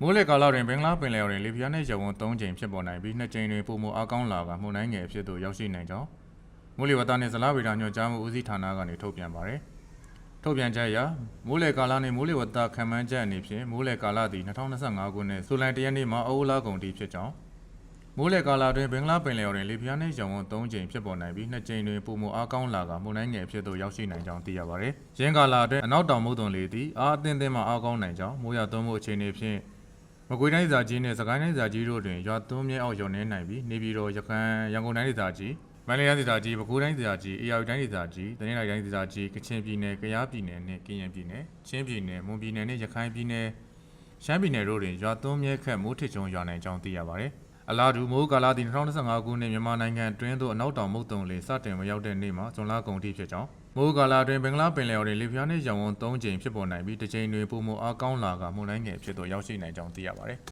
မိုးလေကာလတွင် ဘင်္ဂလားပင်လယ်အော်တွင် လေပြင်းနှင့်ရဝန်း ၃ ကြိမ်ဖြစ်ပေါ်နိုင်ပြီး ၂ ကြိမ်တွင်ပုံမအားကောင်းလာကမှုန်တိုင်းငယ်အဖြစ်သို့ ရောက်ရှိနိုင်ကြောင်း မိုးလေဝသနှင့် ဇလဗေဒညွှန်ကြားမှုဦးစီးဌာနကနေ ထုတ်ပြန်ပါသည် ထုတ်ပြန်ချက်အရ မိုးလေကာလနှင့် မိုးလေဝသခံမှန်းချက်အနေဖြင့် မိုးလေကာလသည်2025ခုနှစ် ဇူလိုင် ၁ ရက်နေ့မှအောက်လကုန်ထိဖြစ်ကြောင်း မိုးလေကာလတွင်ဘင်္ဂလားပင်လယ်အော်တွင် လေပြင်းနှင့်ရဝန်း ၃ ကြိမ်ဖြစ်ပေါ်နိုင်ပြီး ၂ ကြိမ်တွင်ပုံမအားကောင်းလာကမှုန်တိုင်းငယ်အဖြစ်သို့ ရောက်ရှိနိုင်ကြောင်း သိရပါသည်။ရင်းကာလအတွင်း အနောက်တောင်မုတ်တုံလေသည် အားအသင့်သင့်မှ အားကောင်းနိုင်ကြောင်း မိုးရသွန်းမှုအခြေအနေဖြင့် မကွေးတိုင်းဒေသကြီးနှင့်စကိုင်းတိုင်းဒေသကြီးတို့တွင်ရွာသွန်းမြဲအောင်ရုံနေနိုင်ပြီးနေပြည်တော်ရခိုင်ရန်ကုန်တိုင်းဒေသကြီးမန္တလေးတိုင်းဒေသကြီးပဲခူးတိုင်းဒေသကြီးအေရဝတီတိုင်းဒေသကြီးတနင်္လာရီတိုင်းဒေသကြီးကချင်ပြည်နယ်ကယားပြည်နယ်နှင့်ကရင်ပြည်နယ်ချင်းပြည်နယ်မွန်ပြည်နယ်နှင့်ရခိုင်ပြည်နယ်ရှမ်းပြည်နယ်တို့တွင်ရွာသွန်းမြဲခက်မိုးထစ်ချုံရွာနိုင်ကြောင်းသိရပါသည် အလားတူမိုးကာလာသည်2025ခုနှစ်မြန်မာနိုင်ငံအတွင်းသို့အနောက်တောင်မုတ်တုံလေစတင်မရောက်တဲ့နေ့မှာဇွန်လကုန်ထိဖြစ်ကြောင်းမိုးကာလာတွင်ဘင်္ဂလားပင်လယ်အော်တွင်လေပြင်းနှင့်ရောင်ဝန်း၃ကြိမ်ဖြစ်ပေါ်နိုင်ပြီးတစ်ကြိမ်တွင်ပုံမအားကောင်းလာကမှုန်တိုင်းငယ်ဖြစ်သို့ရောက်ရှိနိုင်ကြောင်းသိရပါသည်